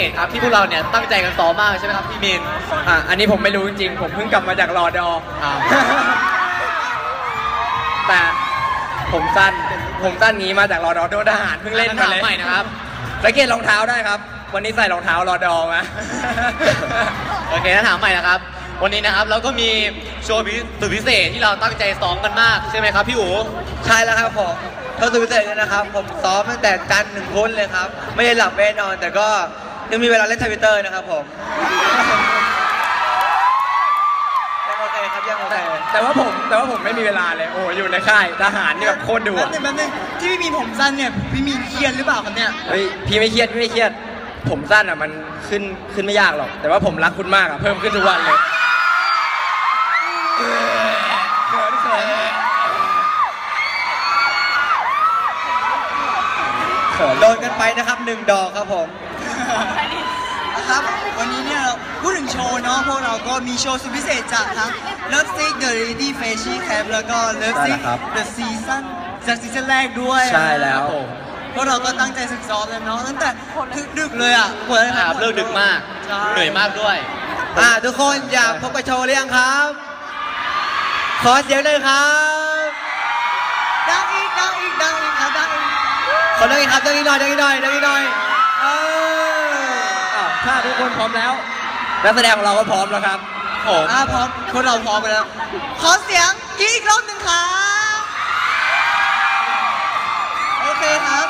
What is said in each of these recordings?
เหตุครับที่พวกเราเนี่ยตั้งใจกันซ้อมมากใช่ไหมครับพี่มินอะอันนี้ผมไม่รู้จริงๆผมเพิ่งกลับมาจากรอดออ้าวแต่ผมสั้นผมสั้นนี้มาจากรอดอโดนทหารเพิ่งเล่นมาถามเลยใหม่นะครับสังเกตรองเท้าได้ครับ วันนี้ใส่รองเท้ารอดอมาโอเคถ้าถามใหม่นะครับ วันนี้นะครับเราก็มีโชว์พิสุดพิเศษที่เราตั้งใจซ้อมกันมากใช่ไหมครับพี่อู๋ใช่แล้วครับผมเท่าตัวพิเศษเลยนะครับ ผมซ้อมตั้งแต่จันทร์ถึงพุธเลยครับ ไม่ได้หลับไม่ได้นอนแต่ก็ ยังมีเวลาเล่นทวิตเตอร์นะครับผมยังโอเคครับยังโอเคแต่ว่าผมแต่ว่าผมไม่มีเวลาเลยโอ้อยู่ในค่ายทหารนี่แบบโคตรดุแป๊บอะนึงแป๊บนึงที่พี่มีผมสั้นเนี่ยพี่มีเครียดหรือเปล่าครับเนี่ยเฮ้ยพี่ไม่เครียดพี่ไม่เครียด ผมสั้นอะมันขึ้นขึ้นไม่ยากหรอก แต่ว่าผมรักคุณมากอะเพิ่มขึ้นทุกวันเลยเขินเขินเขินโดนกันไปนะครับหนึ่งดอกครับผมนะ ครับ วันนี้เนี่ยเราพูดถึงโชว์เนาะพวกเราก็มีโชว์สุดพิเศษจากทั้ง Love Sick The Reality Fashion Camp แล้วก็ Love ใช่ Sick ครับ The Season จากซีซั่นแรกด้วยใช่แล้วพวกเราก็ตั้งใจฝึกซ้อมเลยเนาะตั้งแต่ดึกๆเลยอะกว่าจะครับเลิกดึกมาก ใช่ เหนื่อยมากด้วย อ่าทุกคนอยากพบกับโชว์หรือยังครับ ขอเสียงเลยครับดังอีกดังอีกดังอีกครับดังอีกขอดังอีกครับดังอีกหน่อยดังอีกหน่อยดังอีกหน่อยเอออ้าว ถ้าทุกคนพร้อมแล้ว นักแสดงของเราก็พร้อมแล้วครับผมอ่าพร้อมพวกเราพร้อมกันแล้ว ขอเสียงกรีดอีกรอบหนึ่งครับ โอเคครับ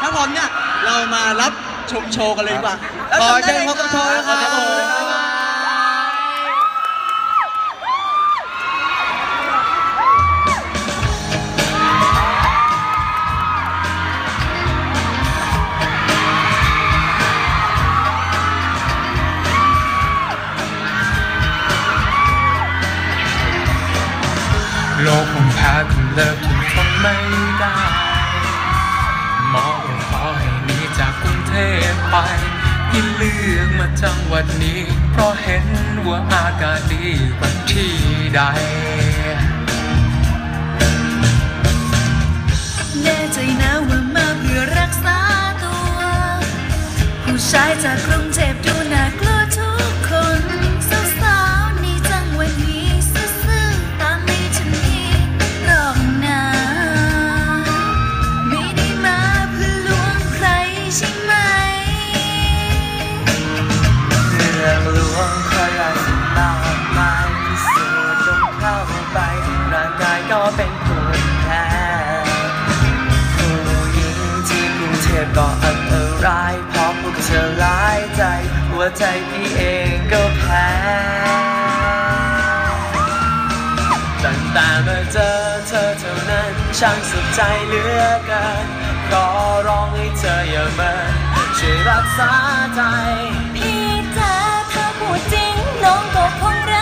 ถ้าพร้อมเนี่ย เรามารับชมโชว์กันเลยดีกว่าขอเชิญพบกับโชว์นะครับ ขอเชิญพบกับโชว์นะครับ โลกคงพาคุณเลิกทุกทนไม่ได้หมอก็ขอให้หนีจากกรุงเทพไปที่เลือกมาจังหวัดนี้ เพราะเห็นว่าอากาศดีกว่าที่ใดแน่ใจนะว่ามาเพื่อรักษาตัว ผู้ชายจากกรุงเทพดูน่า ใจพี่เองก็แพ้ตั้งแต่มาเจอเธอเท่านั้น ช่างสุดใจเหลือเกินขอร้องให้เธออย่าเมินช่วยรักษาใจ พี่จ๋าถ้าพูดจริง น้องก็คงรัก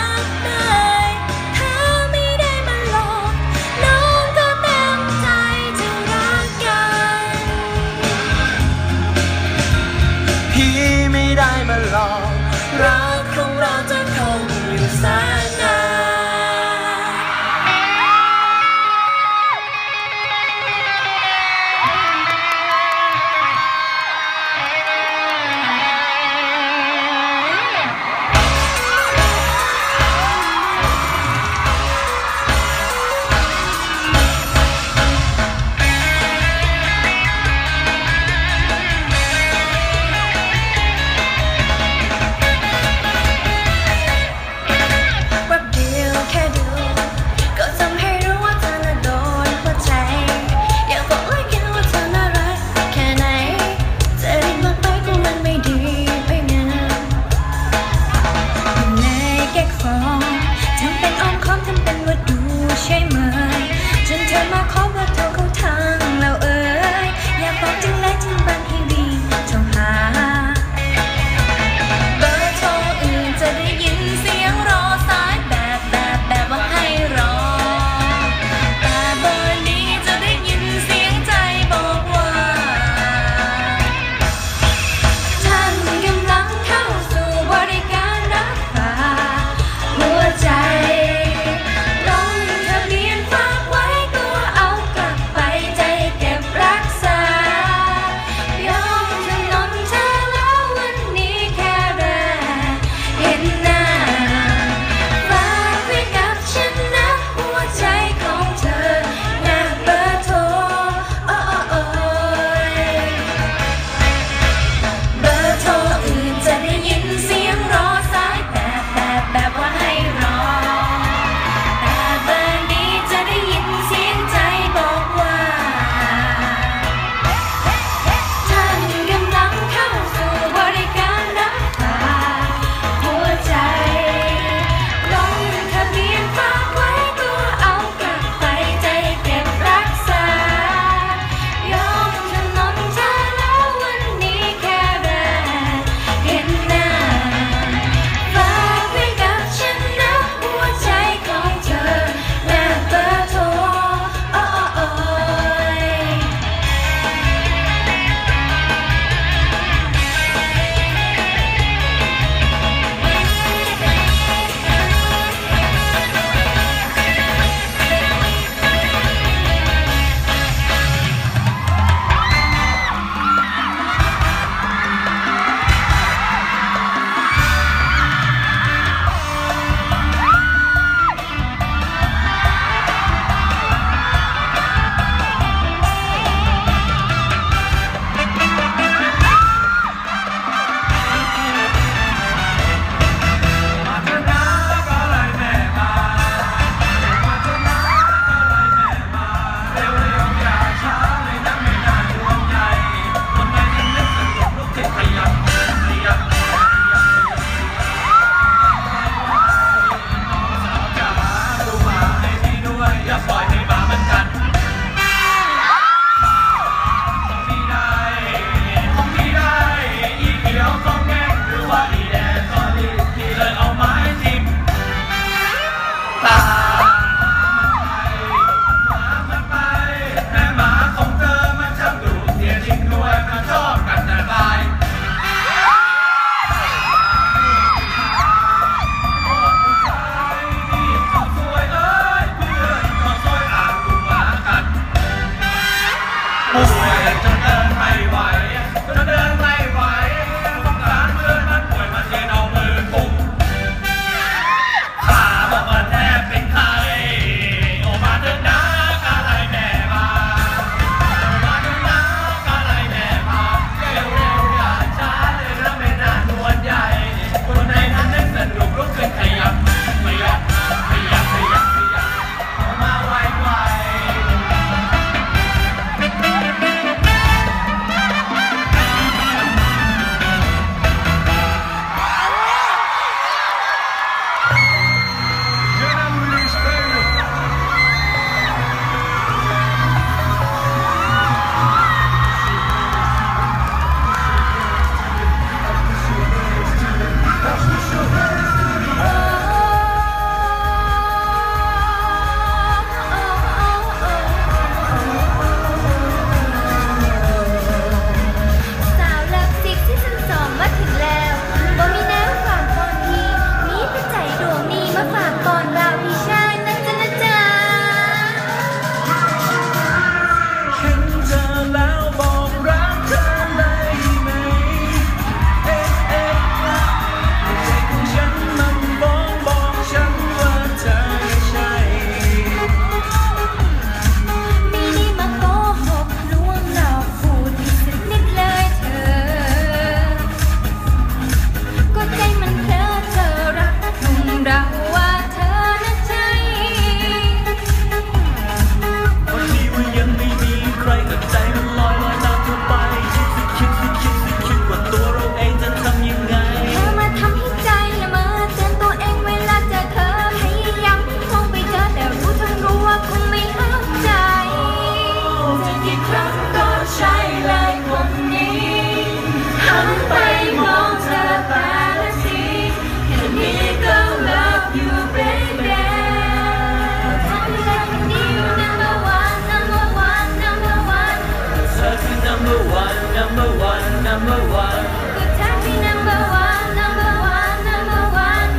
number one, number one. Good touchy number one, number one, number one.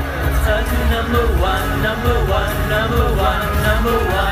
Touchy number one, number one, number one, number one.